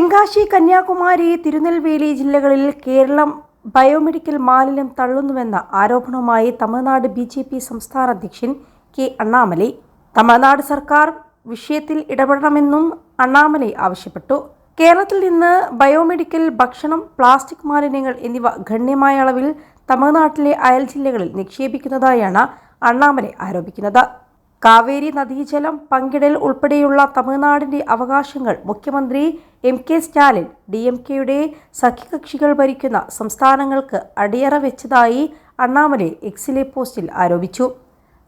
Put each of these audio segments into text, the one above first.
തെങ്കാശി കന്യാകുമാരി തിരുനെൽവേലി ജില്ലകളിൽ കേരളം ബയോമെഡിക്കൽ മാലിന്യം തള്ളുന്നുവെന്ന ആരോപണവുമായി തമിഴ്നാട് ബി ജെ പി സംസ്ഥാന അധ്യക്ഷൻ കെ അണ്ണാമലൈ. തമിഴ്നാട് സർക്കാർ വിഷയത്തിൽ ഇടപെടണമെന്നും അണ്ണാമലൈ ആവശ്യപ്പെട്ടു. കേരളത്തിൽ നിന്ന് ബയോമെഡിക്കൽ ഭക്ഷണം പ്ലാസ്റ്റിക് മാലിന്യങ്ങൾ എന്നിവ ഗണ്യമായ അളവിൽ തമിഴ്നാട്ടിലെ അയൽ ജില്ലകളിൽ നിക്ഷേപിക്കുന്നതായാണ് അണ്ണാമലൈ ആരോപിക്കുന്നത്. കാവേരി നദീജലം പങ്കിടൽ ഉൾപ്പെടെയുള്ള തമിഴ്നാടിന്റെ അവകാശങ്ങൾ മുഖ്യമന്ത്രി M K Stalin D M കെയുടെ സഖ്യകക്ഷികൾ ഭരിക്കുന്ന സംസ്ഥാനങ്ങൾക്ക് അടിയറ വെച്ചതായി അണ്ണാമലെ എക്സിലെ പോസ്റ്റിൽ ആരോപിച്ചു.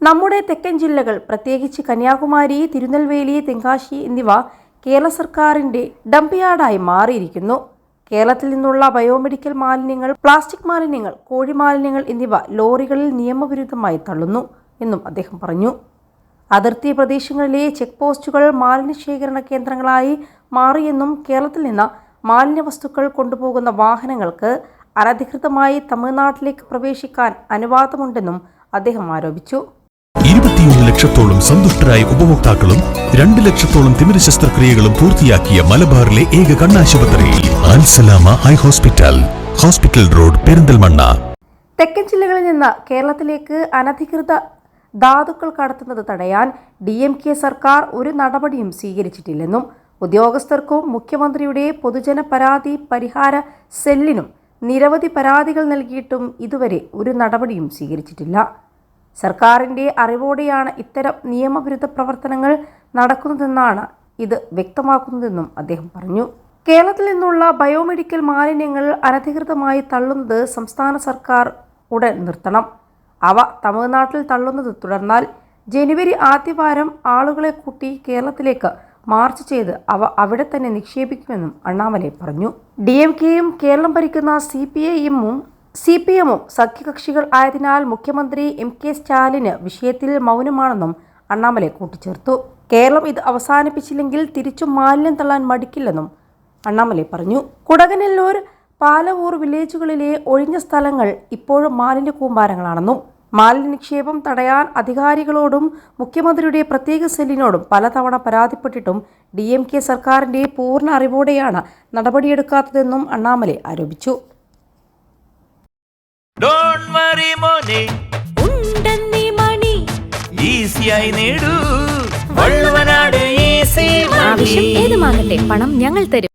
നമ്മുടെ തെക്കൻ ജില്ലകൾ പ്രത്യേകിച്ച് കന്യാകുമാരി തിരുനെൽവേലി തെങ്കാശി എന്നിവ കേരള സർക്കാരിന്റെ ഡംപിയാർഡായി മാറിയിരിക്കുന്നു. കേരളത്തിൽ നിന്നുള്ള ബയോമെഡിക്കൽ മാലിന്യങ്ങൾ പ്ലാസ്റ്റിക് മാലിന്യങ്ങൾ കോഴി മാലിന്യങ്ങൾ എന്നിവ ലോറികളിൽ നിയമവിരുദ്ധമായി തള്ളുന്നു എന്നും അദ്ദേഹം പറഞ്ഞു. അതിർത്തി പ്രദേശങ്ങളിലെ ചെക്ക് പോസ്റ്റുകൾ മാലിന്യ ശേഖരണ കേന്ദ്രങ്ങളായി മാറിയെന്നും കേരളത്തിൽ നിന്ന് മാലിന്യ വസ്തുക്കൾ കൊണ്ടുപോകുന്ന വാഹനങ്ങൾക്ക് അനധികൃതമായി തമിഴ്നാട്ടിലേക്ക് പ്രവേശിക്കാൻ അനുവാദമുണ്ടെന്നും അദ്ദേഹം ആരോപിച്ചു. ഇരുപത്തിയൊന്ന് ലക്ഷത്തോളം സന്തുഷ്ടരായ ഉപഭോക്താക്കളും രണ്ട് ലക്ഷത്തോളം തിമിര ശസ്ത്രക്രിയകളും പൂർത്തിയാക്കിയ മലബാറിലെ ഏക കണ്ണാശുപത്രി Al Salama eye hospital hospital road Perinthalmanna. തെക്കൻ ജില്ലകളിൽ നിന്ന് കേരളത്തിലേക്ക് അനധികൃത ധാതുക്കൾ കടത്തുന്നത് തടയാൻ ഡി എം കെ സർക്കാർ ഒരു നടപടിയും സ്വീകരിച്ചിട്ടില്ലെന്നും ഉദ്യോഗസ്ഥർക്കും മുഖ്യമന്ത്രിയുടെ പൊതുജന പരാതി പരിഹാര സെല്ലിനും നിരവധി പരാതികൾ നൽകിയിട്ടും ഇതുവരെ ഒരു നടപടിയും സ്വീകരിച്ചിട്ടില്ല. സർക്കാരിന്റെ അറിവോടെയാണ് ഇത്തരം നിയമവിരുദ്ധ പ്രവർത്തനങ്ങൾ നടക്കുന്നതെന്നാണ് ഇത് വ്യക്തമാക്കുന്നതെന്നും അദ്ദേഹം പറഞ്ഞു. കേരളത്തിൽ നിന്നുള്ള ബയോമെഡിക്കൽ മാലിന്യങ്ങൾ അനധികൃതമായി തള്ളുന്നത് സംസ്ഥാന സർക്കാർ ഉടൻ നിർത്തണം. അവ തമിഴ്നാട്ടിൽ തള്ളുന്നത് തുടർന്നാൽ ജനുവരി ആദ്യവാരം ആളുകളെ കൂട്ടി കേരളത്തിലേക്ക് മാർച്ച് ചെയ്ത് അവ അവിടെ തന്നെ നിക്ഷേപിക്കുമെന്നും അണ്ണാമലൈ പറഞ്ഞു. ഡി എം കെയും കേരളം ഭരിക്കുന്ന സി പി ഐ എമ്മും സി പി എമ്മും സഖ്യകക്ഷികൾ ആയതിനാൽ മുഖ്യമന്ത്രി എം കെ സ്റ്റാലിന് വിഷയത്തിൽ മൗനമാണെന്നും അണ്ണാമലൈ കൂട്ടിച്ചേർത്തു. കേരളം ഇത് അവസാനിപ്പിച്ചില്ലെങ്കിൽ തിരിച്ചു മാലിന്യം തള്ളാൻ മടിക്കില്ലെന്നും അണ്ണാമലൈ പറഞ്ഞു. കുടകനെല്ലൂർ പാലവൂർ വില്ലേജുകളിലെ ഒഴിഞ്ഞ സ്ഥലങ്ങൾ ഇപ്പോഴും മാലിന്യ കൂമ്പാരങ്ങളാണെന്നും മാലിന്യ നിക്ഷേപം തടയാൻ അധികാരികളോടും മുഖ്യമന്ത്രിയുടെ പ്രത്യേക സെല്ലിനോടും പലതവണ പരാതിപ്പെട്ടിട്ടും ഡി എം കെ സർക്കാരിന്റെ പൂർണ അറിവോടെയാണ് നടപടിയെടുക്കാത്തതെന്നും അണ്ണാമലെ ആരോപിച്ചു. ഡോണ്ട് വറി മോനെ. ഉണ്ടെന്നീ മണി. ഈസിയായി നേടൂ. വള്ളുവനാട് ഈസി ആവശ്യം ഏതുമാകട്ടെ പണം ഞങ്ങൾ തരും.